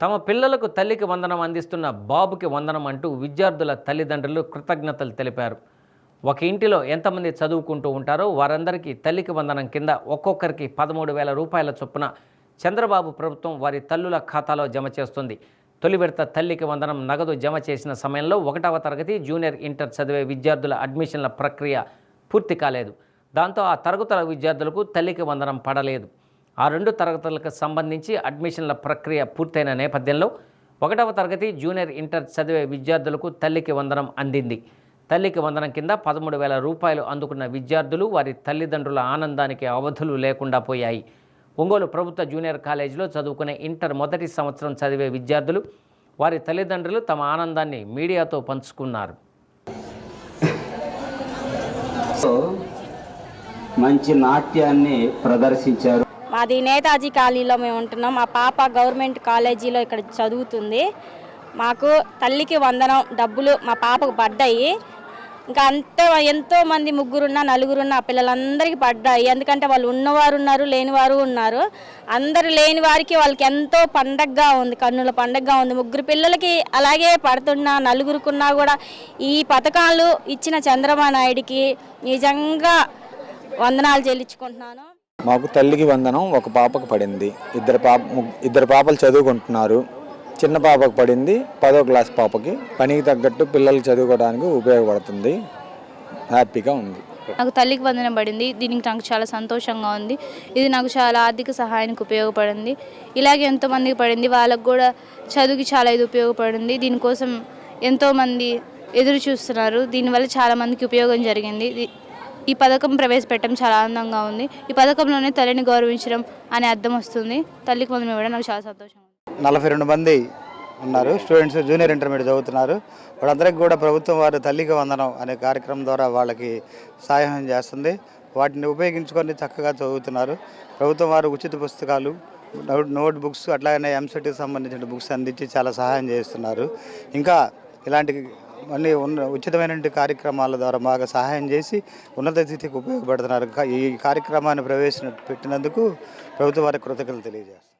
తమ పిల్లలకు తల్లికి వందనం అందిస్తున్న బాబుకి వందనం అంటూ విద్యార్థుల తల్లిదండ్రులు కృతజ్ఞతలు తెలిపారు. ఒక ఇంటిలో ఎంతమంది చదువుకుంటూ ఉంటారో వారందరికీ తల్లికి వందనం కింద ఒక్కొక్కరికి పదమూడు వేల రూపాయల చొప్పున చంద్రబాబు ప్రభుత్వం వారి తల్లుల ఖాతాలో జమ చేస్తుంది. తొలి విడత తల్లికి వందనం నగదు జమ చేసిన సమయంలో ఒకటవ తరగతి జూనియర్ ఇంటర్ చదివే విద్యార్థుల అడ్మిషన్ల ప్రక్రియ పూర్తి కాలేదు. దాంతో ఆ తరగతుల విద్యార్థులకు తల్లికి వందనం పడలేదు. ఆ రెండు తరగతులకు సంబంధించి అడ్మిషన్ల ప్రక్రియ పూర్తయిన నేపథ్యంలో ఒకటవ తరగతి జూనియర్ ఇంటర్ చదివే విద్యార్థులకు తల్లికి వందనం అందింది. తల్లికి వందనం కింద పదమూడు వేల రూపాయలు అందుకున్న విద్యార్థులు వారి తల్లిదండ్రుల ఆనందానికి అవధులు లేకుండా పోయాయి. ఒంగోలు ప్రభుత్వ జూనియర్ కాలేజీలో చదువుకునే ఇంటర్ మొదటి సంవత్సరం చదివే విద్యార్థులు వారి తల్లిదండ్రులు తమ ఆనందాన్ని మీడియాతో పంచుకున్నారు. మంచి నాట్యాన్ని ప్రదర్శించారు. మాది నేతాజీ కాలనీలో మేము ఉంటున్నాం. మా పాప గవర్నమెంట్ కాలేజీలో ఇక్కడ చదువుతుంది. మాకు తల్లికి వందనం డబ్బులు మా పాపకు పడ్డాయి. ఇంకా అంతే ఎంతో మంది ముగ్గురున్న నలుగురున్న పిల్లలందరికీ పడ్డాయి. ఎందుకంటే వాళ్ళు ఉన్నవారు ఉన్నారు లేనివారు ఉన్నారు. అందరు లేని వారికి వాళ్ళకి ఎంతో పండగగా ఉంది కన్నుల పండగగా ఉంది. ముగ్గురు పిల్లలకి అలాగే పడుతున్నా నలుగురుకున్నా కూడా ఈ పథకాలు ఇచ్చిన చంద్రబాబు నాయుడికి నిజంగా వందనాలు చెల్లించుకుంటున్నాను. మాకు తల్లికి వందనం ఒక పాపకు పడింది. ఇద్దరు పాప ఇద్దరు పాపలు చదువుకుంటున్నారు. చిన్న పాపకు పడింది పదో క్లాస్ పాపకి. పనికి తగ్గట్టు పిల్లలు చదువుకోవడానికి ఉపయోగపడుతుంది. హ్యాపీగా ఉంది. నాకు తల్లికి వందనం పడింది. దీనికి నాకు చాలా సంతోషంగా ఉంది. ఇది నాకు చాలా ఆర్థిక సహాయానికి ఉపయోగపడింది. ఇలాగే ఎంతోమందికి పడింది. వాళ్ళకు కూడా చదువుకి చాలా ఇది ఉపయోగపడింది. దీనికోసం ఎంతోమంది ఎదురు చూస్తున్నారు. దీనివల్ల చాలామందికి ఉపయోగం జరిగింది. ఇది- ఈ పథకం ప్రవేశపెట్టడం చాలా ఆనందంగా ఉంది. ఈ పథకంలోనే తల్లిని గౌరవించడం అనే అర్థం వస్తుంది. తల్లికి వందనం ఇవ్వడం నాకు చాలా సంతోషం నలభై రెండు మంది ఉన్నారు. స్టూడెంట్స్ జూనియర్ ఇంటర్మీడియట్ చదువుతున్నారు. వాళ్ళందరికీ కూడా ప్రభుత్వం వారు తల్లికి వందనం అనే కార్యక్రమం ద్వారా వాళ్ళకి సహాయం చేస్తుంది. వాటిని ఉపయోగించుకొని చక్కగా చదువుతున్నారు. ప్రభుత్వం వారు ఉచిత పుస్తకాలు నోట్ నోట్ బుక్స్ అట్లాగనే ఎంసెట్కి సంబంధించిన బుక్స్ అందించి చాలా సహాయం చేస్తున్నారు. ఇంకా ఇలాంటి అన్ని ఉన్న ఉచితమైనటువంటి కార్యక్రమాల ద్వారా బాగా సహాయం చేసి ఉన్నత స్థితికి ఉపయోగపడుతున్నారు. ఈ కార్యక్రమాన్ని ప్రవేశ పెట్టినందుకు ప్రభుత్వ వారికి కృతజ్ఞతలు తెలియజేస్తారు